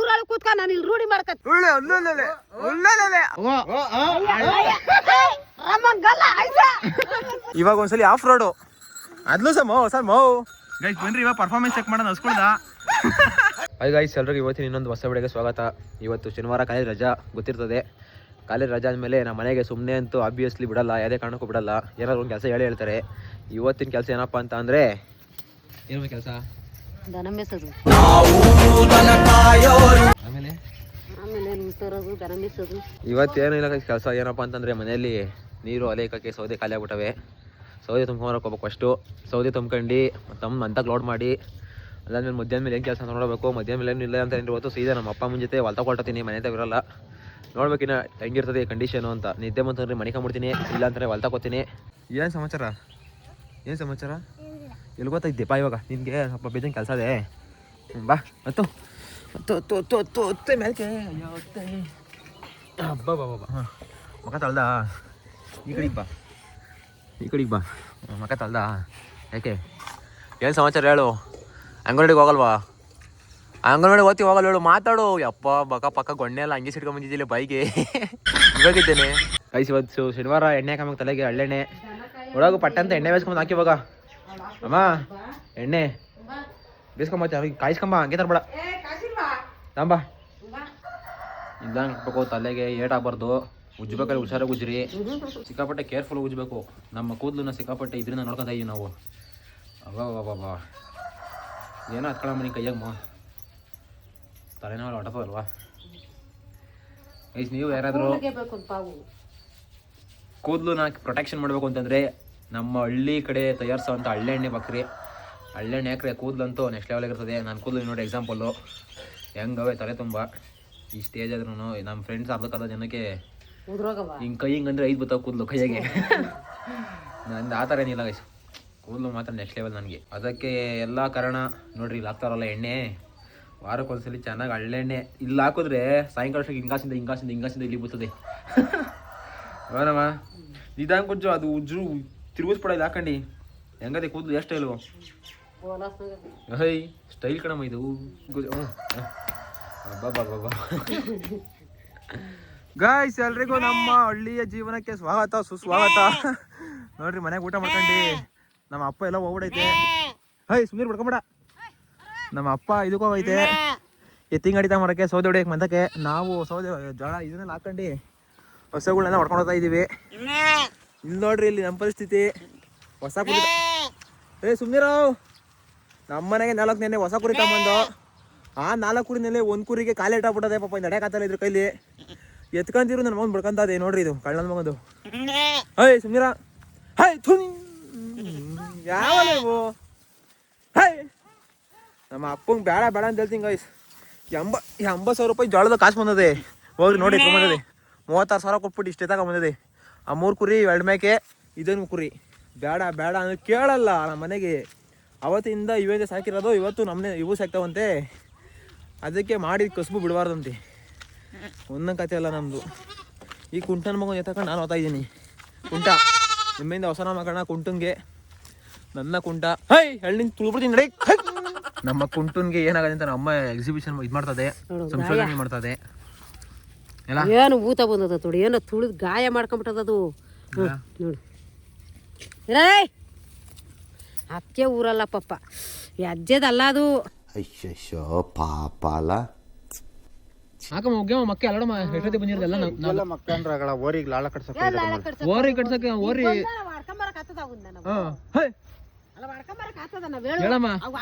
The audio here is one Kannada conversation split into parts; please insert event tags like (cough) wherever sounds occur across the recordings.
ಊರೊಳಗೆ ಕೂತ್ಕ ನಾನು ಇಲ್ಲಿ ರೂಢಿ ಮಾಡ್ಕತ್ ಉಳ್ಳೆ ಉಳ್ಳೆ ಉಳ್ಳೆ ರಮ್ಮಂಗಲ್ಲ ಆಯ್ತಾ ಇವಾಗ ಒಂದ್ಸಲಿ ಆಫ್ ರೋಡು ಅದ್ಲು ಸರ್ ಮೋ ಸರ್ ಮೋ. ಗೈಸ್ ಬನ್ರಿ ಇವಾಗ ಪರ್ಫಾರ್ಮೆನ್ಸ್ ಚೆಕ್ ಮಾಡೋಣ ಅನ್ಸ್ಕೊಳ್ದ ಹಾಯ್ ಗಾಯ್ಸ್ ಎಲ್ರಿಗೂ ಇವತ್ತಿನ ಇನ್ನೊಂದು ಹೊಸ ಬೆಳೆಗೆ ಸ್ವಾಗತ. ಇವತ್ತು ಶನಿವಾರ ಕಾಲೇಜ್ ರಜಾ ಗೊತ್ತಿರ್ತದೆ. ಕಾಲೇಜ್ ರಜಾ ಆದಮೇಲೆ ನಮ್ಮ ಮನೆಗೆ ಸುಮ್ಮನೆ ಅಂತೂ ಆಬ್ವಿಯಸ್ಲಿ ಬಿಡಲ್ಲ ಯಾವುದೇ ಕಾರಣಕ್ಕೂ ಬಿಡಲ್ಲ. ಏನಾದ್ರು ಒಂದು ಕೆಲಸ ಹೇಳಿ ಹೇಳ್ತಾರೆ. ಇವತ್ತಿನ ಕೆಲಸ ಏನಪ್ಪ ಅಂತ ಅಂದರೆ ಏನು ಕೆಲಸ. ದನ ಮೇಸೋದು ಆಮೇಲೆ? ಆಮೇಲೆ ನೀರು ತರೋದು ದನ ಮೇಸೋದು ಇವತ್ತೇನಿಲ್ಲ ಕೆಲಸ ಏನಪ್ಪ ಅಂತಂದರೆ ಮನೆಯಲ್ಲಿ ನೀರು ಅಲೆ ಇಕ್ಕಕ್ಕೆ ಸೌದೆ ಖಾಲಿ ಆಗ್ಬಿಟ್ಟವೆ. ಸೌದೆ ತುಂಬ್ಕೊಂಬರಕ್ಕೆ ಹೋಗ್ಬೇಕು ಅಷ್ಟು ಸೌದೆ ತುಂಬ್ಕೊಂಡು ತಮ್ಮ ಅಂತ ಲೋಡ್ ಮಾಡಿ ಅದಾದ್ಮೇಲೆ ಮಧ್ಯಾಹ್ನ ಮೇಲೆ ಏನು ಕೆಲಸ ನೋಡಬೇಕು. ಮಧ್ಯಾಹ್ನ ಮೇಲೆ ಏನು ಇಲ್ಲ ಅಂತ ಹೇಳಿ ಹೊತ್ತು ಸೀದಾ ನಮ್ಮ ಅಪ್ಪ ಜೊತೆ ಹೊಲ್ತ ಕೊಟ್ಟಿರ್ತೀನಿ ಮನೆ ಹತ್ರ ಇರಲ್ಲ. ನೋಡ್ಬೇಕಿನ್ನ ಹೆಂಗಿರ್ತದೆ ಕಂಡೀಷನು ಅಂತ. ನಿದ್ದೆ ಬಂತಂದ್ರೆ ಮನೆ ಕಂಬಿಡ್ತೀನಿ ಇಲ್ಲ ಅಂತಂದ್ರೆ ಹೊಲ್ತ ಕೊತೀನಿ ಏನು ಸಮಾಚಾರ? ಏನು ಸಮಾಚಾರ? ಎಲ್ಲಿ ಗೊತ್ತಾಯ್ತಪ್ಪ ಇವಾಗ. ನಿನಗೆ ಸ್ವಲ್ಪ ಬೇಜನ್ ಕೆಲಸ ಅದೇ ಬಾ. ಮತ್ತು? ಹತ್ತು ಹತ್ತು ಹತ್ತು ಹತ್ತು ಹತ್ತೆ ಮೇಲ್ಕೆ ಅಯ್ಯೋ ಹತ್ತೆ ಹಬ್ಬ ಬಾ ಬಾ ಹಾಂ. ಮಕ ತಳ್ದ? ಈ ಕಡೆಗೆ ಬಾ. ಈ ಕಡೆಗೆ ಬಾ. ಮಕ ತಳ್ದ? ಯಾಕೆ? ಏನು ಸಮಾಚಾರ ಹೇಳು? ಅಂಗನವಾಡಿಗೆ ಹೋಗಲ್ವಾ? ಅಂಗನವಾಡಿ ಓದ್ತಿ ಹೋಗಲ್ಲ ಹೇಳು? ಮಾತಾಡು. ಯಪ್ಪ ಬಕ ಪಕ್ಕ ಗೊಣ್ಣೆ ಎಲ್ಲ ಹಂಗೆ ಸಿಟ್ಕೊಂಡ್ ಬಂದಿದ್ದಿಲ್ಲ ಬೈಗೆ. ಇವಾಗಿದ್ದೇನೆ. ಐಸ್ ಇವತ್ತು ಶನಿವಾರ ಎಣ್ಣೆ ಹಾಕಬೇಕು ತಲೆಗೆ ಹಳ್ಳೆಣ್ಣೆ. ಒಳಗು ಪಟ್ಟಂತ ಎಣ್ಣೆ ಬೇಸ್ಕೊಂಡು ಹಾಕಿ ಇವಾಗ. ಅಮ್ಮ ಎಣ್ಣೆ. ಬೇಸ್ಕೊಂಬತ್ತೆ ಅವಾಗ ಕಾಯಿಸ್ಕೊಂಬ ಹಂಗೆ ತರ್ಬೇಡ. ತಂಬ ಇಲ್ಲ ಹಾಕ್ಬೇಕು ತಲೆಗೆ ಏಟಾಗಬಾರ್ದು. ಉಜ್ಬೇಕಲ್ಲಿ ಹುಷಾರಾಗಿ ಉಜ್ರಿ ಸಿಕ್ಕಾಪಟ್ಟೆ ಕೇರ್ಫುಲ್ ಉಜ್ಬೇಕು ನಮ್ಮ ಕೂದಲನ್ನ ಸಿಕ್ಕಾಪಟ್ಟೆ ಇದರಿಂದ ನೋಡ್ಕೊತಾ ಇದೀವಿ ನಾವು. ಅಬ್ಬಾ ಏನೋ ಹತ್ಕೊಳ್ಳ ಕೈಯಾಗ ಮಾ? ತಲೆನೋವು ಹೊಟ್ಟದಲ್ವಾ ಐಸ್ ನೀವು ಯಾರಾದರೂ ಕೂದಲು ನಾ ಪ್ರೊಟೆಕ್ಷನ್ ಮಾಡಬೇಕು ಅಂತಂದರೆ ನಮ್ಮ ಹಳ್ಳಿ ಕಡೆ ತಯಾರಿಸೋವಂಥ ಹಳ್ಳೆಣ್ಣೆ ಬಕ್ರಿ. ಹಳ್ಳೆಣ್ಣೆ ಯಾಕ್ರೆ ಕೂದಲಂತೂ ನೆಕ್ಸ್ಟ್ ಲೆವೆಲ್ ಇರ್ತದೆ ನನ್ನ ಕೂದಲು ನೋಡಿ ಎಕ್ಸಾಂಪಲ್ಲು ಹೆಂಗವೆ ತಲೆ ತುಂಬ. ಈ ಸ್ಟೇಜ್ ಆದ್ರೂ ನಮ್ಮ ಫ್ರೆಂಡ್ಸ್ ಅರ್ಧಕ್ಕರ್ಧ ಜನಕ್ಕೆ ಹಿಂಗೆ ಕೈ ಹಿಂಗಂದ್ರೆ ಐದು ಬತ್ತಾವ ಕೂದಲು ಕೈಯಾಗೆ. ನಂದು ಆ ಥರ ಏನಿಲ್ಲ ಗೈಸ್ ಕೂದಲು ಮಾತ್ರ ನೆಕ್ಸ್ಟ್ ಲೆವೆಲ್ ನನಗೆ. ಅದಕ್ಕೆ ಎಲ್ಲ ಕಾರಣ ನೋಡ್ರಿ ಇಲ್ಲಿ ಹಾಕ್ತಾರಲ್ಲ ಎಣ್ಣೆ. ವಾರಕ್ಕೊಂದ್ಸಲಿ ಚೆನ್ನಾಗಿ ಹಳ್ಳೆಣ್ಣೆ. ಇಲ್ಲಿ ಹಾಕಿದ್ರೆ ಸಾಯಂಕಾಲ ಹಿಂಗಾಸಿಂದ ಹಿಂಗಾಸಿಂದ ಹಿಂಗಾಸಿಂದ ಇಲ್ಲಿ ಬರ್ತದೆ ಅವನಮ್ಮ (laughs) ನಿಧಾನ ಕೊಂಚ ಅದು ಉಜ್ರು ತಿರುಗಿಸ್ಬಿಡ ಇದು ಹಾಕಂಡಿ. ಹೆಂಗದೆ ಕೂದಲು ಎಷ್ಟು ಸ್ಟೈಲು ಹೈ ಸ್ಟೈಲ್ ಕಣಮ್ಮ ಇದು. ಗಾಯ್ಸ್ ಎಲ್ರಿಗೂ ನಮ್ಮ ಹಳ್ಳಿಯ ಜೀವನಕ್ಕೆ ಸ್ವಾಗತ, ಸುಸ್ವಾಗತ. ನೋಡ್ರಿ ಮನೆಗೆ ಊಟ ಮಾಡ್ಕೊಂಡು. ನಮ್ಮ ಅಪ್ಪ ಎಲ್ಲ ಹೋಗ್ಬಿಡೈತೆ. ಹೈ ಸುಮೀರ್ ಬಿಡ್ಕೊಂಬಿಡ. ನಮ್ಮ ಅಪ್ಪ ಇದಕ್ಕೆ ಹೋಗೈತೆ. ಎತ್ತಿಂಗ್ ಅಡಿತ ಮಾಡೋಕೆ ಸೌದೆ ಹೊಡಿಯಕ್ಕೆ ಮಂದಕ್ಕೆ ನಾವು ಸೌದೆ, ಜೋಳ ಇದನ್ನೆಲ್ಲ ಹಾಕೊಂಡು ಹೊಸಗಳನ್ನ ಹೊಡ್ಕೊಂಡು ಹೋಗ್ತಾ ಇದೀವಿ. ಇಲ್ಲಿ ನೋಡ್ರಿ ಇಲ್ಲಿ ನಮ್ಮ ಪರಿಸ್ಥಿತಿ. ಹೊಸ ಕುರಿ ಏ, ಸುಮ್ನಿರಾವ್. ನಮ್ಮ ಮನೆಗೆ ನಾಲ್ಕು ನೆನೆ ಹೊಸ ಕುರಿ ತಗೊಂಡು ಆ ನಾಲ್ಕು ಕುರಿನಲ್ಲಿ ಒಂದು ಕುರಿಗೆ ಕಾಲು ಇಟ್ಟಾಗ್ಬಿಟ್ಟದೆ ಪಾಪ ನಡೆಯಕಾತಲ್ಲ ಇದ್ರ ಕೈಲಿ. ಎತ್ಕೊಂತಿರು ನನ್ನ ಮಗನ್ ಅದೇ ನೋಡ್ರಿ ಇದು, ಕಳ್ಳನ ಮಗಂದು. ಹೈ ಸುಮ್ನಿರ ಹೈ ಥುನ್ ಯಾವ ಹೈ, ನಮ್ಮ ಅಪ್ಪಂಗೆ ಬೇಡ ಬೇಡ ಅಂತ ಹೇಳ್ತೀನಿ ಗೈಸ್ ಎಂಬ ಎಂಬತ್ತು ಸಾವಿರ ರೂಪಾಯಿ ಜೋಳದ ಕಾಸು ಬಂದದೆ. ಹೋಗ್ರಿ, ನೋಡಿ ಬಂದದೆ ಮೂವತ್ತಾರು ಸಾವಿರ ಕೊಟ್ಬಿಟ್ಟು ಇಷ್ಟೇ ತಗೊಂಡ್ ಬಂದದೆ ಆ ಮೂರು ಕುರಿ ಎರಡು ಮೇಕೆ ಇದೊಂದು ಕುರಿ. ಬೇಡ ಬೇಡ ಅಂದ್ರೆ ಕೇಳಲ್ಲ ನಮ್ಮ ಮನೆಗೆ. ಅವತ್ತಿಂದ ಇವೇ ಸಾಕಿರೋದು ಇವತ್ತು ನಮ್ಮನೆ ಇವು ಸಾಕ್ತಾವಂತೆ. ಅದಕ್ಕೆ ಮಾಡಿ ಕಸುಬು ಬಿಡಬಾರ್ದಂತೆ. ಒಂದೊಂದು ಕತೆ ಅಲ್ಲ ನಮ್ಮದು ಈ ಕುಂಟನ ಮಗನ ಎತ್ತಕೊಂಡು ನಾನು ಓದ್ತಾ ಇದ್ದೀನಿ. ಕುಂಟ ನಿಮ್ಮಿಂದ ಹೊಸ ನಾಮಕರಣ ಕುಂಟನ್ಗೆ. ನನ್ನ ಕುಂಟ. ಹೈ ಎಳ್ಳಿನ ತುಳ್ಬಿಡ್ತೀನಿ ನಡಿ. ನಮ್ಮ ಕುಂಟನ್ಗೆ ಏನಾಗದೆ ಅಂತ ನಮ್ಮ ಅಮ್ಮ ಎಕ್ಸಿಬಿಷನ್ ಇದು ಮಾಡ್ತದೆ. ಸಂಶೋಧನೆ ಮಾಡ್ತದೆ. ಏನು? ಊತ ಬಂದದ ತೋಡಿ ಏನೋ ತುಳಿದ್ ಗಾಯ ಮಾಡ್ಕೊಂಬಿಟ್ಟದದು ನೋಡಿ. ರೇ ಅಕ್ಕೆ ಊರಲ್ಲ ಪಪ್ಪ. ಅಜ್ಜದಲ್ಲ ಅದು. ಅಯ್ಯಯ್ಯೋ ಪಾಪ ಅಲ್ಲ. ಹಾಕಮ್ಮ ಹೋಗ್ಯಮ್ಮ ಮಕ್ಕೆ ಅಲ್ಲಡಮ್ಮ ಎಷ್ಟೊತ್ತಿ ಬಂದಿರೋದೆಲ್ಲ ಎಲ್ಲ ಮಕ್ಕಂಡ್ರಗಳ ಓರಿಗೆ ಲಾಳ ಕಟ್ಸಕ್ಕೆ ಓರಿ ಕಟ್ಸಕ್ಕೆ ಓರಿ. ಹಾ. ಹೇಳಮ್ಮ. ಅವು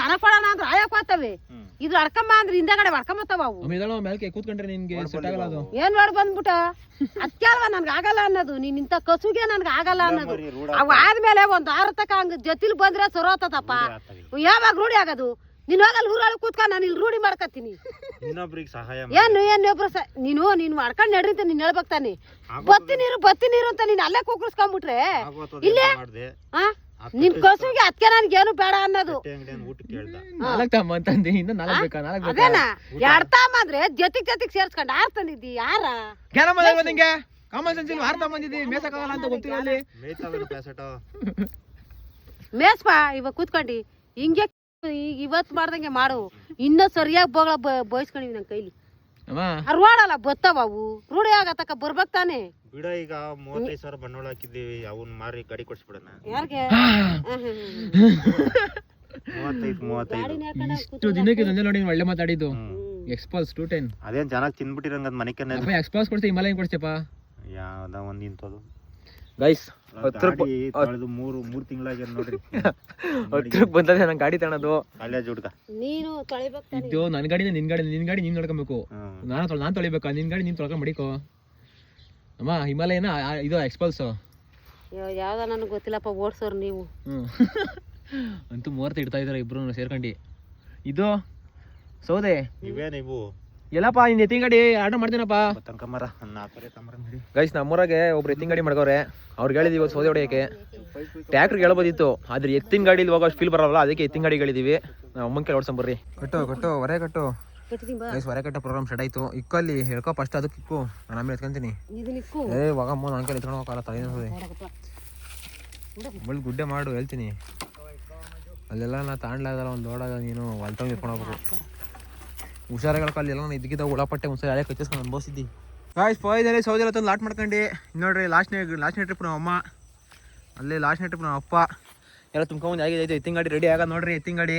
ದನ ಕೊಡೋಣ ಅಂದ್ರೆ ಆಯಕ್ ಹೋಗ್ತವೆ. ಇದು ಅಂದ್ರೆ ಹಿಂದಗಡೆ ಹೊಡ್ಕೊಂಬತ್ತಾವ ಅವು. ಅಮ್ಮ ಇದಳ ಮೇಲ್ಕೆ ಕೂತ್ಕೊಂಡ್ರೆ ನಿನ್ಗೆ ಸೆಟ್ ಆಗಲ್ಲ ಅದು. ಏನ್ ಮಾಡಿ ಬಂದ್ಬಿಟ್ಟ? ನನ್ಗೆ ಆಗಲ್ಲ ಅನ್ನೋದು. ನೀನ್ ಇಂಥ ಕಸುಗೆ ನನ್ಗೆ ಆಗಲ್ಲ ಅನ್ನೋದು. ಅವು ಆದ್ಮೇಲೆ ಒಂದ್ ಆರ ತಕ ಹಂಗ ಜತಿಲ್ ಬಂದ್ರೆ ಸೊರೋತದಪ್ಪ ಯಾವಾಗ ರೂಢಿ ಆಗೋದು? ನೀನ್ ಹೋಗಲ್ಲ ಊರೊಳಗೆ ಕೂತ್ಕೊಂಡ್ ನಾನು ಇಲ್ಲಿ ರೂಢಿ ಮಾಡ್ಕತ್ತೀನಿ. ಇನ್ನೊಬ್ರಿಗೆ ಸಹಾಯ ಏನು ಏನು ಒಬ್ರು ಸ ನೀನು ನೀನು ಮಾಡ್ಕೊಂಡ್ ನಡ್ರಿ ಅಂತ ನೀನ್ ಹೇಳ್ಬೇಕು ತಾನೆ. ಬತ್ತಿ ನೀರು ಬತ್ತಿ ನೀರು ಅಂತ ನೀನ್ ಅಲ್ಲೇ ಕೂಗಿಸ್ಕೊಂಡ್ಬಿಟ್ರೆ ಇಲ್ಲೇ? ಹಾ ಆ? ನಿಮ್ ಕಸುಗೆ ಅದಕ್ಕೆ ನನ್ಗೆ ಏನು ಬೇಡ ಅನ್ನೋದು. ಅಂಗಡಿಯನ್ನು ಊಟ ಕೇಳ್ದ. ನಾಲ್ಕು ತಮ್ಮ ಅಂತಂದಿ ಇನ್ನು ನಾಲ್ಕು ಬೇಕಾ? ನಾಲ್ಕು ಬೇಕಾ? ಅದೇನ? ಅಂದ್ರೆ ಜೊತೆಗ್ ಜೊತೆಗ್ ಸೇರ್ಸ್ಕೊಂಡು ಯಾರ್ ತಂದಿದ್ದಿ? ಯಾರ? ಜ್ಞಾನ ಬಂದ ನಿಂಗೆ. ಕಾಮನ್ ಸೆನ್ಸ್ ಇಲ್ಲಿ ವಾರ್ತಾ ಬಂದಿದ್ದಿ ಮೇಸಕ್ಕಾಗಲ್ಲ ಅಂತ ಗೊತ್ತಿಲ್ಲ ಅಲ್ಲಿ. ಮೇಸ್ಪಾ ಇವಾಗ ಕೂತ್ಕೊಂಡು. ಹಿಂಗೆ ಈಗ ಇವತ್ತು ಮಾಡ್ದಂಗೆ ಮಾಡು. ಇನ್ನೂ ಸರಿಯಾಗಿ ಬೋಗಳ ಬಯಸ್ಕೊಂಡಿವಿ ನನ್ನ ಕೈಲಿ. ರೋಡಲ್ಲ ಬತ್ತಾವ ಅವು. ರೂಢಿ ಆಗತ್ತಕ್ಕ ಬರ್ಬೇಕ್ ತಾನೆ. ಬಿಡ ಈಗ ಮೂವತ್ತೈದು ಸಾವಿರ ಬಂಡವಾಳ ಹಾಕಿದ್ದೀವಿ ಅವನ್ ಮಾರಿ ಗಾಡಿ ಕೊಡ್ಸ್ಬಿಡಣ. ಯಾರಿಗೆ? ಮೂವತ್ತೈದು ಮೂವತ್ತೈದು. ಇಷ್ಟು ದಿನಕ್ಕೆ ನೋಡಿ ನೀನ್ ಒಳ್ಳೆ ಮಾತಾಡಿದ್ದು. ಎಕ್ಸ್ಪಾಲ್ಸ್ ಟೂ ಟೆನ್ ಅದೇನ್ ಚೆನ್ನಾಗಿ ತಿನ್ಬಿಟ್ಟಿರಂಗ ಮನೆ ಕನ್ನ ಅಪ್ಪ ಕೊಡ್ತೀವಿ ಹಿಮಾಲಯನ್ ಕೊಡ್ತೀಯಪ್ಪ ಯಾವ್ದ ಒಂದ್ ಇಂತದು ಗೈಸ್ ತೊಳೆದು ಮೂರು ಮೂರ್ ತಿಂಗಳಾಗ್ಯದ ನೋಡ್ರಿ. (laughs) ಹತ್ರಕ್ಕೆ ಬಂದದೆ ನಂಗೆ ಗಾಡಿ ತಗೊಳೋದು ಕಾಲೇಜ್ ಹುಡ್ಗ. ನೀನು ತೊಳಿಬೇಕು ಇದು ನನ್ನ ಗಾಡಿನ ನಿನ್ ಗಾಡಿ ನಿನ್ ಗಾಡಿ ನೀನ್ ನೋಡ್ಕೊಬೇಕು. ನಾನು ತೊಳೆ ನಾನು ತೊಳಿಬೇಕಾ? ನಿನ್ ಗಾಡಿ ನೀನ್ ತೊಳ್ಕೊಂಡ್ ಮಡಿಕೋ. ಅಮ್ಮ ಹಿಮಾಲಯನ ಇದು ಎಕ್ಸ್ಪಲ್ಸ್ ಯಾವ್ದ ನನಗೆ ಗೊತ್ತಿಲ್ಲಪ್ಪ ಓಡ್ಸೋರು ನೀವು. (laughs) ಅಂತೂ ಮೂವತ್ತು ಇಡ್ತಾ ಇದಾರೆ ಇಬ್ರು ಸೇರ್ಕೊಂಡು. ಇದು ಸೌದೆ. ಇವೇ ನೀವು. ಎಲ್ಲಪ್ಪ ನೀನು ಎತ್ತಿನಗಾಡಿ ಗಾಡಿ ಆರ್ಡರ್ ಮಾಡ್ತೀನಪ್ಪ. ತನಕಮರ ನಾಲ್ಕರೆ ಕಮರ ಗೈಸ್ ನಮ್ಮೂರಾಗೆ ಒಬ್ರು ಎತ್ತಿನ ಗಾಡಿ ಮಾಡ್ಕವ್ರೆ ಅವ್ರಿಗೆ ಹೇಳಿದ್ವಿ ಇವತ್ತು ಸೌದೆ ಹೊಡೆಯೋಕೆ ಟ್ಯಾಕ್ಟ್ರ್ ಹೇಳ್ಬೋದಿತ್ತು. ಆದ್ರೆ ಎತ್ತಿನ ಗಾಡಿಲಿ ಹೋಗೋ ಫೀಲ್ ಬರಲ್ಲ ಅದಕ್ಕೆ ಎತ್ತಿನ ಗಾಡಿ ಹೇಳಿದೀವಿ. ನಾವು ಅಮ್ಮನ ಕೇಳಿ ಓಡ್ಸಂಬರ್ರಿ ಬರ್ರಿ. ಕಟ್ಟು ಕಟ್ಟು ಹೊರೆ ಕಟ್ಟು. ಗೈಸ್ ಹೊರೆ ಕಟ್ಟ ಪ್ರೋಗ್ರಾಮ್ ಸ್ಟಾರ್ಟ್ ಆಯ್ತು. ಇಕ್ಕಲ್ಲಿ ಹೇಳ್ಕೋ ಫಸ್ಟ್ ಅದಕ್ಕೆ ಇಕ್ಕು. ನಾನು ಆಮೇಲೆ ಎತ್ಕೊಂತೀನಿ. ಏ ವಾಗಮ್ಮ ನನ್ನ ಕೈ ಎತ್ಕೊಂಡು ಹೋಗಲ್ಲ ತಲೆ ಒಳ್ಳೆ ಗುಡ್ಡೆ ಮಾಡು ಹೇಳ್ತೀನಿ. ಅಲ್ಲೆಲ್ಲ ನಾ ತಾಂಡ್ಲಾಗಲ್ಲ ಒಂದು ಲೋಡಾಗ ನೀನು ಹೊಲ್ತಂಗೆ ಎತ್ಕೊಂಡು ಹೋಗ್ಬೇಕು. ಹುಷಾರಾಗಲ್ಲ ಕಾಲ ಎಲ್ಲ ಇದ್ದಕ್ಕಿದ್ದ ಉಳಪಟ್ಟೆ ಒಂದ್ಸಲ ಹಳೆ ಕಚ್ಚಿಸ್ಕೊಂಡು ಅನ್ಭವಿಸಿದ್ದಿ ಗಾಯ್ಸ್ ಪೋಯ್ದಲ್ಲಿ ಸೌದಿ ಎಲ್ಲ ತಂದು ಲಾಟ್ ಮಾಡ್ಕೊಂಡು ನೋಡ್ರಿ ಲಾಸ್ಟ್ನೇ ಲಾಸ್ಟ್ನೇ ಟ್ರಿಪ್ ನಮ್ಮ ಅಮ್ಮ ಅಲ್ಲಿ ಲಾಸ್ಟ್ನೇ ಟ್ರಿಪ್ ನಮ್ಮ ಅಪ್ಪ ಎಲ್ಲ ತುಂಬ್ಕೊಂಡು ಆಗಿದೆ ಎತ್ತಿನ ಗಾಡಿ ರೆಡಿ ಆಗ ನೋಡ್ರಿ ಎತ್ತಿನ ಗಾಡಿ.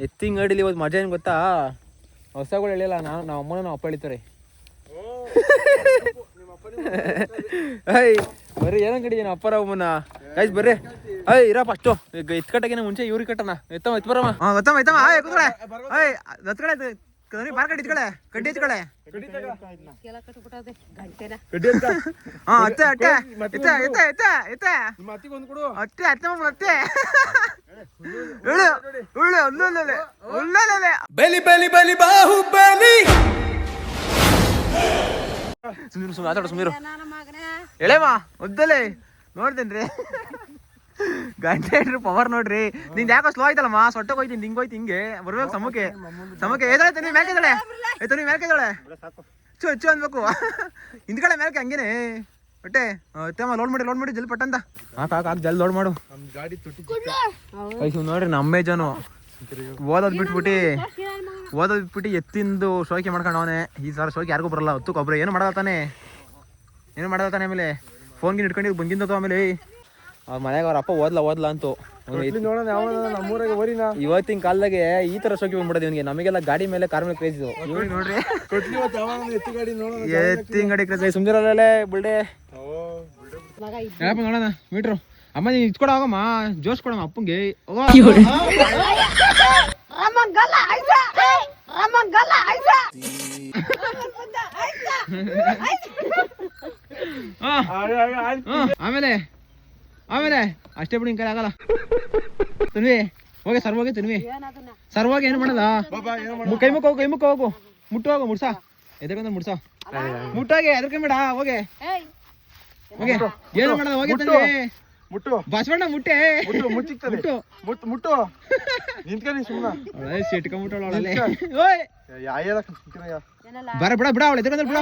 ಎತ್ತಿನ ಗಾಡಿಲಿ ಇವತ್ತು ಮಜಾ ಏನು ಗೊತ್ತಾ? ಹೊಸಗಳು ಹೇಳಿಲ್ಲ ನಾನು ನಮ್ಮ ಅಮ್ಮನ ನಮ್ಮ ಅಪ್ಪ ಹೇಳಿತಾರೆ ಐ (laughs) ಬರ್ರಿ ಏನೋ ಕಡಿದೀನಿ ಅಪ್ಪರ ಅಮ್ಮನ. ಗೈಸ್ ಬರ್ರಿ. ಐ ಇರ ಅಷ್ಟು. ಈಗ ಎತ್ ಕಟ್ಟಕಿನ ಮುಂಚೆ ಇವ್ರಿಗೆ ಕಟ್ಟಣ. ಎತ್ತಮ್ಮ ಎತ್ ಬರಮ್ಮ ಹಾಂ ಗೊತ್ತಮ್ಮ ಎತ್ತಮ್ಮ. ಐ ಎತ್ಕಡೆ ಬಾರ್ ಇಟ್ಕಳೆ ಕಡ್ಡಿ (laughs) ಹಾಂ ಅತ್ತೆ ಅತ್ತೆ ಅತ್ತೆ ಹೇಳು ಹೇಳು ಬಲಿ ಬಲಿ ಬಲಿ ಬಾಹು ಬಲಿ ಸುಮೀರು ಸುಮ್ಮನೆ ಮಾತಾಡು ಸುಮೀರು. ಎಳೆಮ್ಮ ಒದ್ದಲೆ ನೋಡ್ತೇನ್ರಿ. ಗಂಟೆ ಪವರ್ ನೋಡ್ರಿ. ನಿಂದ ಯಾಕೋ ಸ್ಲೋ ಆಯ್ತಲ್ಲಮ್ಮ? ಸೊಟ್ಟಕ್ಕೆ ಹೋಯ್ತೀನಿ ಹಿಂಗೆ ಹೋಯ್ತು ಹಿಂಗೆ. ಬರ್ಬೇಕು ಸಮಕ್ಕೆ ಸಮಕ್ಕೆ ಏದಳೆ ನೀ ಮೇಲ್ಕಿದಳೆ. ಆಯ್ತು ನೀ ಮೇಲ್ಕಿದಳೆ. ಚು ಹೆಚ್ಚು ಅನ್ಬೇಕು (laughs) ಹಿಂದ್ಗಡೆ ಮೇಲ್ಕೆ ಹಂಗೇನೆ. ಒಟ್ಟೆ ಅತ್ತಮ್ಮ ಲೋಡ್ ಮಾಡಿ ಲೋಡ್ ಮಾಡಿ ಜಲ್ದಿ ಪಟ್ಟಂತ. ಹಾಕ್ ಹಾಕ್ ಹಾಕ್ ಜಲ್ದಿ ಲೋಡ್ ಮಾಡು. ನೋಡ್ರಿ ನಮ್ಮ ಅಮೇಜಾನು ಓದೋದ್ ಬಿಟ್ಬಿಟ್ಟು. ಓದೋದ್ ಬಿಟ್ಬಿಟ್ಟು ಎತ್ತಿಂದು ಶೋಕಿ ಮಾಡ್ಕೊಂಡು ಅವನೇ. ಈ ಸಲ ಶೋಕಿ ಯಾರಿಗೂ ಬರಲ್ಲ ಹೊತ್ತು ಕೊಬ್ಬರಿ ಏನು ಮಾಡತ್ತಾನೆ ಏನು ಮಾಡತ್ತಾನೆ ಆಮೇಲೆ. ಫೋನ್ಗೆ ಇಟ್ಕೊಂಡು ಬಂದಿಂದ ಆಮೇಲೆ. ಅವ್ರ ಮನೆಗೆ ಅವ್ರ ಅಪ್ಪ ಓದ್ಲ ಓದ್ಲ ಅಂತು. ಇವತ್ತಿನ ಕಾಲದಾಗೆ ಈ ತರ ಶೋಕಿ ಬಂದ್ಬಿಡೋದು ಇವನಿಗೆ. ನಮಗೆಲ್ಲ ಗಾಡಿ ಮೇಲೆ ಕಾರ್ ಮೇಲೆ ಕ್ರೇಜ್ ನೋಡ್ರಿ. ಎತ್ತಿನ ಗಾಡಿ ಕ್ರೇಜ್ ಸುಮ್ದಿರಲ್ಲೇ ಬಿಲ್ಡೆ. ನೋಡೋಣ? ಮೀಟ್ರು. ಅಮ್ಮ ನೀನು ಇಟ್ಕೊಡ ಹೋಗಮ್ಮ. ಜೋಶ್ ಕೊಡಮ್ಮ ಅಪ್ಪಂಗೆ. ಆಮೇಲೆ ಆಮೇಲೆ ಅಷ್ಟೇ ಬಿಡಿ ಕೈ ಆಗಲ್ಲ. ತಿನ್ವಿ. ಹೋಗಿ ಸರ್ ಹೋಗಿ ತನ್ವಿ. ಸರ್ ಹೋಗಿ ಏನು ಮಾಡಲ್ಲ? ಕೈ ಮುಖ ಹೋಗು ಕೈ ಮುಖ ಹೋಗು. ಮುಟ್ಟು ಹೋಗು ಮುಡ್ಸ. ಎದಕ್ಕಂದ್ರೆ ಮುಡ್ಸ. ಮುಟ್ಟಾಗೆ ಎದಕ್ಕೆ ಬೇಡ ಹೋಗೆ. ಹೋಗೇ. ಹೋಗೆ ಏನು ಮಾಡಲ್ಲ ಹೋಗಿ ತನ್ವಿ. ಮುಟ್ಟು. ಬಸವಣ್ಣ ಮುಟ್ಟೆ. ಮುಟ್ಟು ಮುಚ್ಚಿಕ್ತದೆ ಮುಟ್ಟು. ಮುಟ್ಟು. ನಿಂತ್ಕೊಳ್ಳಿ ಸುಮ್ಮನೆ ಅವಳೆ ಸಿಟ್ಕೊಂಬಿಟ್ಟವಳು ಅವಳಲ್ಲಿ. ಓಯ್. ಏನಲ್ಲ ಬರ ಬಿಡ ಬಿಡ ಅವಳು ಎದಕ್ಕಂದ್ರೆ ಬಿಡ.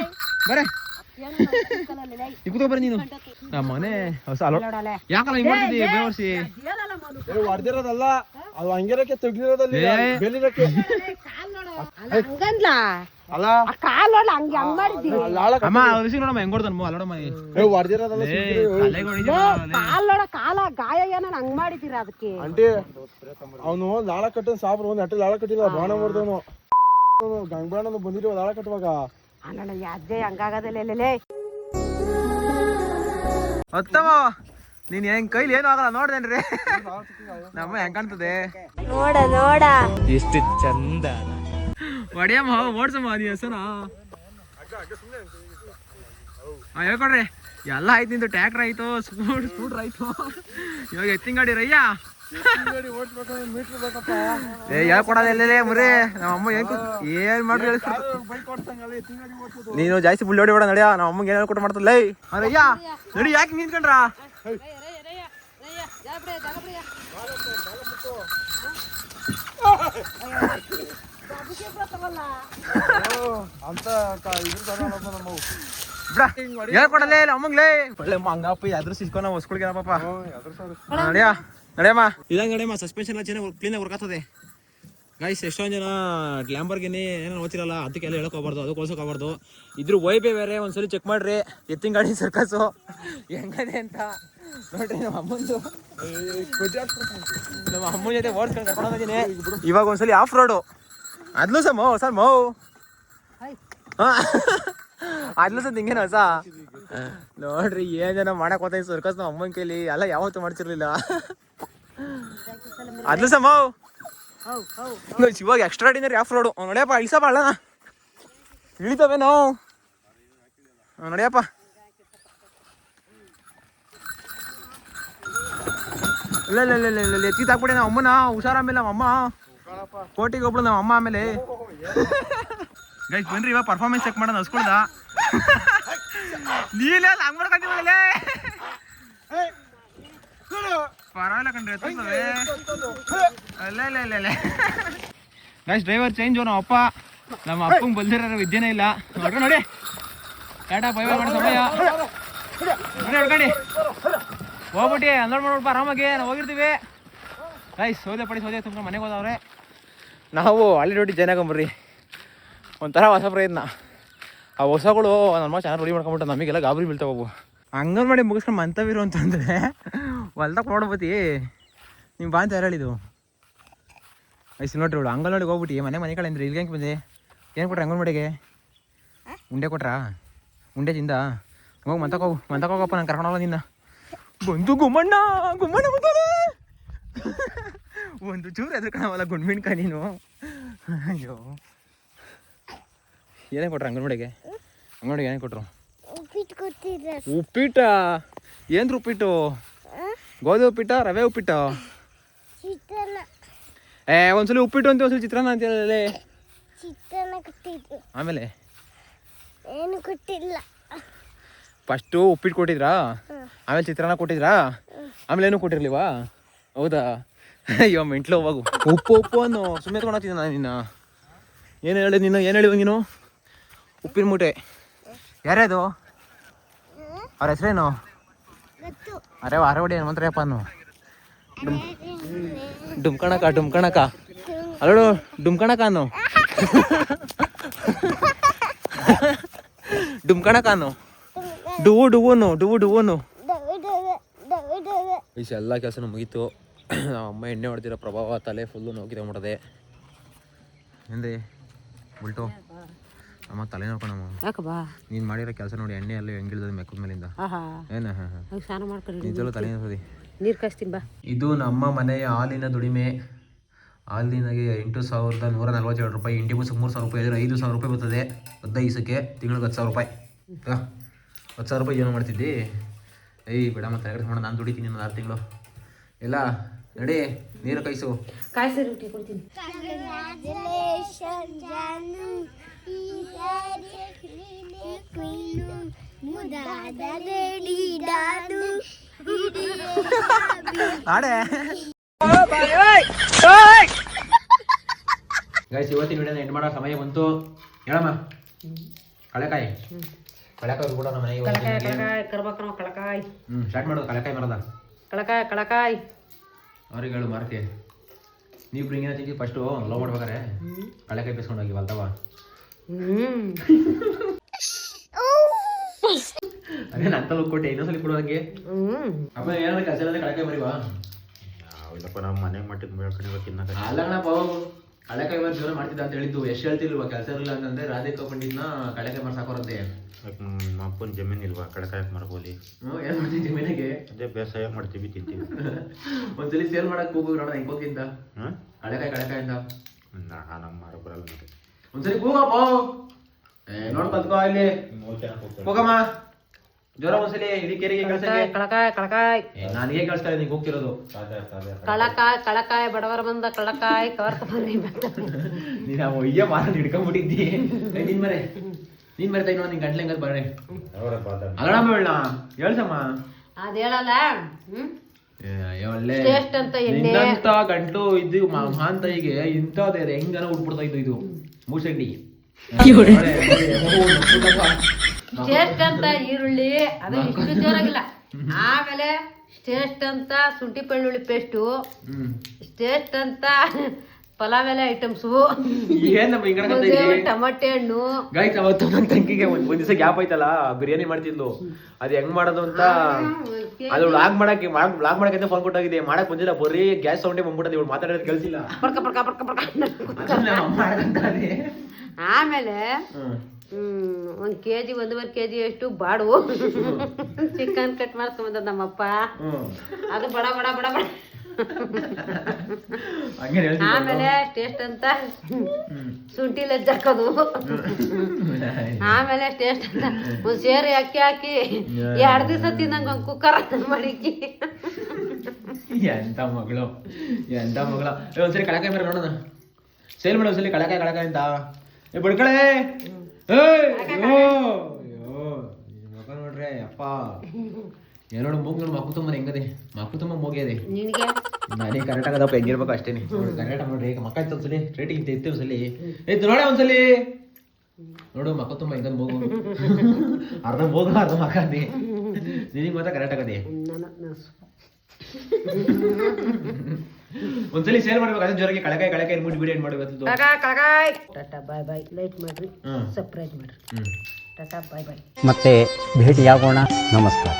ಬರೇ. ಏನಲ್ಲ ಸಿಕ್ಕಲ್ಲ ಲೇ. ಇಪ್ಪತ್ತು ಬರ ನೀನು. ನಮ್ಮ ಮನೆ ಹೊಸ ಅಲೋ ನೋಡಲೆ ಯಾಕಲ್ಲ ಹಿಂಗ್ ಮಾಡ್ತಿದ್ದಿ ಬೇವರ್ಸಿ ಹೊಡೆದಿರೋದಲ್ಲ. ಅದು ಹಂಗಿರಕ್ಕೆ ತೆಗ್ದಿರೋದಲ್ಲಿ ಹಂಗಂದ್ಲ? ಅಲ್ಲ. ಕಾಲ್ ಹಂಗೆ ಅಮ್ಮ ಋಷಿ ನೋಡಮ್ಮ ಹೆಂಗ್ ಕೊಡ್ತಾನ ಅಲ್ಲೋಡಮ್ಮ. ಹೊಡೆದಿರೋದಲ್ಲ ಕಾಲ್ ನೋಡ ಕಾಲ ಗಾಯ ಏನ ಹಂಗ್ ಮಾಡಿದ್ದೀರ ಅದಕ್ಕೆ? ಅಂಟಿ ಅವನು ಲಾಳ ಕಟ್ಟನ್ ಸಾಬ್ರು ಒಂದ್ ಅಟ್ಟ ಲಾಳ ಕಟ್ಟಿಲ್ಲ ಬಾಣ ಮಾಡ್ದವನು ಗಂಗಾಣ ಬಂದಿರೋ ಲಾಳ ಕಟ್ಟುವಾಗ? ಅಲ್ಲ ಯಾವ್ದೇ ಹಂಗಾಗದಲ್ಲೇ ಲೇ ಹೊತ್ತಮ್ಮ ನೀನ್ ಹೆಂಗ್ ಕೈಲಿ ಏನು ಆಗಲ್ಲ ನೋಡ್ದೇನ್ರಿ. ನಮ್ಮ ಹೆಂಗ್ ಕಾಣ್ತದೆ? ನೋಡ ನೋಡ. ಹೊಡಿಯಮ್ಮ ಓಡ್ಸಮ್ಮ ನೀ ಹೆಸನ ಹಾ ಹೇಳ್ಕೊಡ್ರಿ. ಎಲ್ಲ ಆಯ್ತು ನಿಂದು ಟ್ಯಾಕ್ಟರ್ ಆಯ್ತು ಸ್ಕೂಟರ್ ಸ್ಕೂಟ್ರ್ ಆಯ್ತು. ಇವಾಗ ಎತ್ತಿನ ಗಾಡಿ ರಯ್ಯ ನಮ್ಮ ಅಮ್ಮ ಏನ್ ಏನ್ ನೀನು ಜಾಸ್ತಿ ಬುಳ್ಳೋಡಿ ಬೇಡ ನಡಿಯ. ನಮ್ಮ ಅಮ್ಮಗೆ ಏನೇನು ಕೊಟ್ಟು ಮಾಡ್ತಲ್ಲ ಅಯ್ಯ ನಡಿ, ಯಾಕೆ ನಿಂತ್ಕೊಂಡ್ರ? ಅಂತ ಹೇಳ್ಕೊಡಲೇ ಅಮ್ಮಂಗ್ಲೇ ಒಳ್ಳೆ ಮಂಗಪ್ಪ ಯಾವ್ದು ನಾವು ಹೊಸ್ಕೊಳ್ಗೆ ಪಾಪ. ಎದ್ರ ನಡಿಯ. ನಡಿಯಮ್ಮ. ಇದಂಗ ನಡೆಯಮ್ಮ ಸಸ್ಪೆನ್ಷನ್ ಚೆನ್ನಾಗಿ ಕ್ಲೀನಾಗಿ ವರ್ಕ್ ಆಗ್ತದೆ ಗೈಸ್ ಎಷ್ಟೊಂದು ಜನ ಲ್ಯಾಂಬರ್ಗಿನಿ ಏನೋ ಓದ್ತಿರಲ್ಲ ಅದಕ್ಕೆ ಎಲ್ಲ ಹೇಳ್ಕೋಬಾರ್ದು ಅದು ಕೋಲ್ಸಕ್ ಹೋಗ್ಬಾರ್ದು. ಇದ್ರ ವೈಬೇ ಬೇರೆ, ಒಂದ್ಸಲಿ ಚೆಕ್ ಮಾಡ್ರಿ. ಎತ್ತಿನ ಗಾಡಿ ಸರ್ಕಸು ಹೆಂಗದೆ ಅಂತ. ನೋಡ್ರಿ ನಮ್ಮ ಅಮ್ಮಂದು. ನಮ್ಮ ಅಮ್ಮನ ಜೊತೆ ಓಡ್ಸ್ಕೊಂಡು ಇವಾಗ ಒಂದ್ಸಲಿ ಆಫ್ ರೋಡು ಅದ್ಲು ಸರ್ ಮೋ ಸರ್ ಮೋ. ಅದ್ಲು ಸರ್ ಹಿಂಗೇನ ಹೊಸ ನೋಡ್ರಿ ಏನ್ ಜನ ಮಾಡಕ್ ಹೋಗ್ತಾ ಸರ್ಕಸ್ ನಮ್ಮ ಅಮ್ಮನ ಕೈಲಿ. ಎಲ್ಲ ಯಾವತ್ತು ಮಾಡ್ತಿರ್ಲಿಲ್ಲ ಅದ್ಲು ನೋಡಿ ಇವಾಗ ಎಕ್ಸ್ಟ್ರಾಡಿನರಿ ಆಫ್ ರೋಡು ನೋಡ್ಯಪ್ಪ ಇಳಿಸಪ್ಪ ಅಲ್ಲ. ಇಳಿತವೆ ನಾವು. ನೋಡ್ಯಪ್ಪ. ಇಲ್ಲ ಇಲ್ಲ ಇಲ್ಲ ಇಲ್ಲ ಎತ್ತಿ ತಾಕ್ಬಿಡಿ ನಮ್ಮ ಅಮ್ಮನ. ಹುಷಾರ ಆಮೇಲೆ ನಮ್ಮ ಅಮ್ಮ. ಕೋಟಿಗೆ ಒಬ್ಳು ನಮ್ಮ ಅಮ್ಮ ಆಮೇಲೆ. ಗೈಸ್ ಬನ್ರಿ, ಇವಾಗ ಪರ್ಫಾರ್ಮೆನ್ಸ್ ಚೆಕ್ ಮಾಡೋಣ, ಹಸ್ಕೊಳ್ದ. ನೀಲೇ ಹಂಗ್ ಮಾಡ್ಕೊಂತೀವಲ್ಲೇ ಪರವಾಗಿಲ್ಲ ಅಲ್ಲ ಗೈಸ್ ಡ್ರೈವರ್ ಚೇಂಜ್ ನಮ್ಮ ಅಪ್ಪ ನಮ್ಮ ಅಪ್ಪಂಗೆ ಬಲ್ದಿರೋ ವಿದ್ಯೆನೇ ಇಲ್ಲ ನೋಡ್ರಿ ನೋಡಿ ಟಾಟಾ ಬೈ ಬೈ ಮಾಡಿ ಸಮಯ ನೋಡಿ ಹೊಡ್ಕೊಳ್ಳಿ ಹೋಗ್ಬಿಟ್ಟು ಅನ್ಲೋಡ್ ಮಾಡ್ಬಿಟ್ಟು ಆರಾಮಾಗಿ ನಾವು ಹೋಗಿರ್ತೀವಿ ಗೈಸ್ ಸೌದೆ ಪಡಿ ಸೌದೆ ತುಂಬ ಮನೆಗೆ ಹೋದವ್ರೆ ನಾವು ಹಳ್ಳಿ ರೊಟ್ಟಿ ಜೈನಾಗಂಬರ್ರಿ ಒಂಥರ ಹೊಸ ಪ್ರಯತ್ನ ಆ ಹೊಸಗಳು ನಮ್ಮ ಚೆನ್ನಾಗಿ ರೆಡಿ ಮಾಡ್ಕೊಂಬಿಟ್ಟು ನಮಗೆಲ್ಲ ಗಾಬರಿ ಬೀಳ್ತಾವೆ ಅವು ಅಂಗನವಾಡಿ ಮುಗಿಸ್ಕೊಂಡು ಮಂತವಿರು ಅಂತಂದರೆ ಹೊಲ್ದಾಗ ನೋಡ್ಬೋತಿ ನೀವು ಬಾ ಅಂತ ಯಾರು ಹೇಳಿದ್ದು? ಐಸ್ ನೋಡ್ರಿ ಇವಳು ಅಂಗನವಾಡಿಗೆ ಹೋಗ್ಬಿಟ್ಟು ಮನೆ ಮನೆ ಕಳೆ ಅಂದ್ರೆ ಇಲ್ಲಿಗೆ ಹೆಂಗೆ ಬಂದೆ? ಏನು ಕೊಟ್ರೆ ಅಂಗನವಾಡಿಗೆ? ಉಂಡೆ ಕೊಟ್ರಾ? ಉಂಡೆ ತಿಂದ? ಹೋಗಿ ಮಂತಕ್ಕೆ ಹೋಗು ಮಂತಕ್ಕೆ ಹೋಗಪ್ಪ ನಾನು ಕರ್ಕೊಂಡು ಹೋಗೋ ನಿನ್ನ. ಬಂದು ಗುಮ್ಮಣ್ಣ ಗುಮ್ಮಣ್ಣ ಬಂದೋನೆ ಒಂದು ಚೂರು ಎದ್ರ ಕಾಣವಲ್ಲ ಗುಂಡ್ಮಿಣ್ಕ ನೀನು. ಅಯ್ಯೋ. ಏನೇ ಕೊಟ್ರು ಅಂಗನವಾಡಿಗೆ? ಅಂಗನವಾಡಿಗೆ ಏನೇ ಕೊಟ್ರು? ಉಪ್ಪಿಟ್ಟು ಕೊಟ್ಟಿದ್ದಾರೆ ಉಪ್ಪಿಟ್ಟ? ಏನು ಉಪ್ಪಿಟ್ಟು? ಗೋಧಿ ಉಪ್ಪಿಟ್ಟ ರವೆ ಉಪ್ಪಿಟ್ಟು? ಏ ಒಂದ್ಸಲ ಉಪ್ಪಿಟ್ಟು ಅಂತ ಒಂದ್ಸಲ ಚಿತ್ರಾನ್ನ ಅಂತ ಹೇಳಿ ಆಮೇಲೆ? ಏನು ಕೊಟ್ಟಿಲ್ಲ. ಫಸ್ಟು ಉಪ್ಪಿಟ್ಟು ಕೊಟ್ಟಿದ್ರಾ? ಆಮೇಲೆ ಚಿತ್ರಾನ್ನ ಕೊಟ್ಟಿದ್ರಾ? ಆಮೇಲೆ ಏನು ಕೊಟ್ಟಿರ್ಲಿವಾ? ಹೌದಾ? ಅಯ್ಯೋ ಮೆಂಟ್ಲು ಹೋಗು. ಉಪ್ಪು ಉಪ್ಪು ಅನ್ನು ಸುಮ್ಮನೆ ತೊಗೊಂಡೋಗ್ತಿದ್ದೆ ನಾನು ನಿನ್ನ. ಏನು ಹೇಳಿ ನಿನ್ನ ಏನು ಹೇಳಿವ ನೀನು? ಉಪ್ಪಿನ ಮೂಟೆ. ಯಾರ್ಯಾದು? ಅವ್ರ ಹೆಸರೇನು? ಅರೆ ವಾರ ಹೊಡಿ ಹನುಮಂತರಪ್ಪ ಅನ್ನು ಡುಮ್ಕಣಕ ಡುಮ್ಕಣಕ. ಅಲ್ಲೋಡು ಡುಮ್ಕಣಕ ನೋ ಡುಮ್ಕಣಕ ಅನ್ನು ಡುವು ಡುವುನು ಡುವು ಡುವುನು. ಡವೆ ಡವೆ ಡವೆ ಡವೆ ಇಷ್ಟು ಎಲ್ಲ ಕೆಲಸನೂ ಮುಗೀತು. ನಮ್ಮ ಅಮ್ಮ ಎಣ್ಣೆ ಹೊಡೆದಿರೋ ಪ್ರಭಾವ ತಲೆ ಫುಲ್ಲು ನೋಗಿದೆ ಮಾಡಿದೆ ಏನ್ರಿ ಉಲ್ಟು. ಅಮ್ಮ ತಲೆ ನೋಡ್ಕೊಣಮ್ಮ ಯಾಕಬ್ಬಾ ನೀನು ಮಾಡಿರೋ ಕೆಲಸ ನೋಡಿ ಎಣ್ಣೆ ಎಲ್ಲ ಹೆಂಗ್ ಮೆಕ್ಕದ ಮೇಲಿಂದ. ಆಹಾ. ಏನು ಹಾಂ ಹಾಂ ಹೋಗಿ ಸ್ನಾನ ಮಾಡ್ಕೊಂಡು. ತಲೆ ನೋಡ್ರಿ ನೀರು ಬಾ. ಇದು ನಮ್ಮ ಮನೆಯ ಹಾಲಿನ ದುಡಿಮೆ. ಹಾಲಿನಾಗೆ ಎಂಟು ಸಾವಿರದ ನೂರ ನಲ್ವತ್ತೇಳು ರೂಪಾಯಿ ಇಂಡಿ ಬಸ್ಸಿಗೆ ಮೂರು ಸಾವಿರ ರೂಪಾಯಿ ಇದ್ರೆ ಐದು ಸಾವಿರ ರೂಪಾಯಿ ಬರ್ತದೆ. ಹದಿನೈದು ದಿವಸಕ್ಕೆ ತಿಂಗಳಿಗೆ ಹತ್ತು ಸಾವಿರ ರೂಪಾಯಿ. ಹತ್ತು ಸಾವಿರ ರೂಪಾಯಿ ಏನೋ ಮಾಡ್ತಿದ್ದಿ. ಏಯ್ ಬೇಡ ಮತ್ತೆ ಎರಡು ಮಾಡೋಣ ನಾನು ದುಡಿತೀನಿ ಇನ್ನೊಂದು ಆರು ತಿಂಗಳು. ಎಲ್ಲ ನಡಿ ನೀರು ಕಾಯಿಸು. ಕಾಯಿಸಿ ರೊಟ್ಟಿ ಕೊಡ್ತೀನಿ. ಆಡೆ. ಗೈಸ್ ಇವತ್ತಿನ ವಿಡಿಯೋನ ಎಂಡ್ ಮಾಡೋ ಸಮಯ ಬಂತು. ಹೇಳಮ್ಮ. ಕಳೆಕಾಯಿ. ಕಳೆಕಾಯಿ ಕೂಡ ನಮ್ಮ ಮನೆಗೆ ಕಳಕಾಯಿ ಕಳಕಾಯಿ ನಾವು ಕಳಕಾಯಿ. ಹ್ಞೂ ಸ್ಟಾರ್ಟ್ ಮಾಡೋದು ಕಳೆಕಾಯಿ ಮರದ ಕಳಕಾಯಿ ಕಳಕಾಯಿ. ಅವ್ರಿಗೆ ಹೇಳು ಮಾರ್ಕೆ ನೀವು ಹಿಂಗೇನ ತಿಂತೀವಿ ಫಸ್ಟು ಲವ್ ಮಾಡ್ಬೇಕಾರೆ ಕಳೆಕಾಯಿ ಬೇಸ್ಕೊಂಡು ಹೋಗಿ ಬಲ್ತವ ಅದೇ ನನ್ನ ಕೊಟ್ಟೆ ಇನ್ನೊಂದ್ಸಲಿ ಕೊಡು ಹಂಗೆ ಹ್ಮ್. ಅಪ್ಪ ಏನಾದ್ರು ಕಳೆಕಾಯಿ ಮರಿವಾ? ಇಲ್ಲಪ್ಪ ನಾವು ಮನೆ ಮಟ್ಟಿಗೆ ಇನ್ನ ತಿನ್ನಕ ಬಾವು ಕಳೆಕಾಯಿ ಮರಿ ಜೀವನ ಮಾಡ್ತಿದ್ದ ಅಂತ ಹೇಳಿದ್ದು. ಎಷ್ಟು ಹೇಳ್ತಿಲ್ವಾ ಕೆಲಸ ಇರಲಿಲ್ಲ ಅಂತಂದ್ರೆ ರಾಧಿಕಾ ಪಂಡಿತ್ನ ಕಳೆಕಾಯಿ ಮರ ಸಾಕೋರಂತೆ ನಮ್ಮ ಅಪ್ಪನ ಜಮೀನು ಇಲ್ವಾ ಕಡಕಾಯಕ್ ಮರಗೋಲಿ ಹ್ಞೂ ಏನು ಮಾಡ್ತೀವಿ ಜಮೀನಿಗೆ? ಅದೇ ಬೇಸಾಯ ಮಾಡ್ತೀವಿ ತಿಂತೀವಿ. (laughs) ಒಂದ್ಸಲಿ ಸೇಲ್ ಮಾಡಕ್ ಹೋಗು ನೋಡೋಣ ಹೆಂಗ್ ಹೋಗಿಂದ ಹಾಂ ಕಳೆಕಾಯಿ ಕಳೆಕಾಯಿಂದ ನಮ್ಮ ಮಾರ ಬರಲ್ಲ ನನಗೆ ಒಂದ್ಸಲಿ ಕೂಗಪ್ಪ ಏ ನೋಡ್ ಕಲ್ತ್ಕೋ ಇಲ್ಲಿ. ಹೋಗಮ್ಮ ಜ್ವರ ಒಂದ್ಸಲಿ ಇಡೀ ಕೆರೆಗೆ ಕಳ್ಸಂಗೆ. ಕಳಕಾಯಿ ಕಳಕಾಯಿ. ನನಗೆ ಕಳಿಸ್ತಾ ಇದ್ದೀನಿ ಹೋಗ್ತಿರೋದು ಕಳಕಾಯಿ ಕಳಕಾಯಿ ಬಡವರ ಬಂದ ಕಳಕಾಯಿ ನೀನು ಆ ಒಯ್ಯ ಮಾರ ಹಿಡ್ಕೊಂಡ್ಬಿಟ್ಟಿದ್ದಿ ಏ, ನಿನ್ ಮರೆ. ನೀನ್ ಮರೆ ತೈನೋ ನಿನ್ ಗಂಟ್ಲೆ ಹಂಗಾರೆ ಬರೇ ಅಲ್ಲಣ್ಣ ಬೇಡ ಹೇಳ್ಸಮ್ಮ. ಅದ್ ಹೇಳಲ್ಲ ಹ್ಮ್? ಏ, ಒಳ್ಳೆ ಟೇಸ್ಟ್ ಅಂತ ಎಣ್ಣೆ. ನಿನ್ನಂತ ಇದ್ದು ಇದು ಮಹಾಂತೈಗೆ ಇಂಥದ್ದೇ ಹೆಂಗನ ಉಟ್ಬಿಡ್ತಾ ಇದ್ದು ಇದು. ಮೂಸಂಡಿ. ಶ್ರೇಷ್ಠ ಅಂತ ಈರುಳ್ಳಿ ಅದು ಇಷ್ಟು ಜೋರಾಗಿಲ್ಲ. ಆಮೇಲೆ ಶ್ರೇಷ್ಠ ಅಂತ ಶುಂಠಿ ಬೆಳ್ಳುಳ್ಳಿ ಪೇಸ್ಟು ಶ್ರೇಷ್ಠ ಟೇಸ್ಟ್ ಅಂತ ಪಲಾವ್ ಎಲೆ ಐಟಮ್ಸ್ ಟಮಾಟೆ ಹಣ್ಣು. ಗೈಸ್ ಅವತ್ತು ನನ್ನ ತಂಗಿಗೆ ಒಂದ್ ಒಂದ್ ದಿವಸ ಗ್ಯಾಪ್ ಐತಲ್ಲ ಬಿರಿಯಾನಿ ಮಾಡ್ತಿದ್ಲು. ಅದ್ ಹೆಂಗ್ ಮಾಡೋದು ಅಂತ? ಅದು ಲಾಗ್ ಮಾಡಕ್ಕೆ ಲಾಗ್ ಮಾಡಕ್ಕೆ ಫೋನ್ ಕೊಟ್ಟಾಗಿದೆ. ಮಾಡಕ್ ಬಂದಿಲ್ಲ ಬರೀ ಗ್ಯಾಸ್ ಸೌಂಡೇ ಬಂದ್ಬಿಟ್ಟದೆ ಇವ್ಳು ಮಾತಾಡೋದು ಕೇಳಿಸಿಲ್ಲ ಪಡ್ಕ ಪಡ್ಕ ಪಡ್ಕ ಪಡ್ಕ ಆಮೇಲೆ ಹ್ಮ್. ಒಂದ್ ಕೆಜಿ ಒಂದೂವರೆ ಕೆಜಿ ಅಷ್ಟು ಬಾಡು. ಚಿಕನ್ ಕಟ್ ಮಾಡ್ಸ್ಕೊಂಬಂದ ನಮ್ಮಪ್ಪ. ಅದು ಬಡ ಬಡ ಬಡ ಬಡ. ಹಂಗೆ ಆಮೇಲೆ ಟೇಸ್ಟ್ ಅಂತ ಶುಂಠಿ ಲಜ್ಜ ಹಾಕೋದು. ಆಮೇಲೆ ಟೇಸ್ಟ್ ಅಂತ ಒಂದ್ ಸೇರಿ ಅಕ್ಕಿ ಹಾಕಿ ಎರಡ್ ದಿವಸ ತಿನ್ನಂಗ ಒಂದ್ ಕುಕ್ಕರ್ ಮಾಡಿಕ್ಕಿ ಎಂತ ಮಗಳು ಎಂತ ಮಗಳು. ಏ, ಒಂದ್ಸಲಿ ಕಳಕಾಯಿ ಬರ ನೋಡೋಣ. ಸೇಲ್ ಮಾಡು ಒಂದ್ಸಲಿ ಕಳಕಾಯಿ ಕಳಕಾಯಿ ಅಂತ. ಏ ಬಡ್ಕಳೆ. ಏಯ್ ಅಯ್ಯೋ ಅಯ್ಯೋ ಈ ಮಗ ನೋಡ್ರೆ ಅಪ್ಪ. ಏನೋ ನೋಡು ಮೂಗ್ ನೋಡು ಮಕ್ಕು ತುಂಬ ಹೆಂಗದೆ. ಮಕ್ಕು ತುಂಬ ಮೂಗ್ಯದೆ ನಿನಗೆ? ನಾನೇ ಕರೆಕ್ಟ್ ಆಗದಪ್ಪ ಹೆಂಗಿರ್ಬೇಕು ಅಷ್ಟೇನೆ ನೋಡಿ ಕರೆಕ್ಟ್ ನೋಡ್ರಿ ಈಗ ಮಕ್ಕ ಇತ್ತು ಒಂದ್ಸಲಿ ಇತ್ತು ತೆಗ್ತಿ ಒಂದ್ಸಲಿ. ಇತ್ತು ನೋಡೆ ಒಂದ್ಸಲಿ. ನೋಡು ಮಕ್ಕ ತುಂಬ ಹೆಂಗದ್ ಮೂಗು. ಅರ್ಧ ಮೂಗು ಅರ್ಧ ಮಕ್ಕ ಅದೇ. ನಿನಗೆ ಮಾತ್ರ ಕರೆಕ್ಟ್ ಆಗದೆ. ಒಂದ್ಸಲಿ ಸೇಲ್ ಮಾಡ್ಬೇಕು ಅದೇ ಜೋರಾಗಿ ಕಳಕಾಯಿ ಕಳಕಾಯಿ ಮುಟ್ಟಿ ಬಿಡಿ ಏನ್ ಮಾಡ್ಬೇಕು ಟಾಟಾ ಬಾಯ್ ಬಾಯ್. ಲೈಟ್ ಮಾಡ್ರಿ ಸರ್ಪ್ರೈಸ್ ಮಾಡ್ರಿ. ಟಾಟಾ ಬಾಯ್ ಬಾಯ್. ಮತ್ತೆ ಭೇಟಿಯಾಗೋಣ. ನಮಸ್ಕಾರ.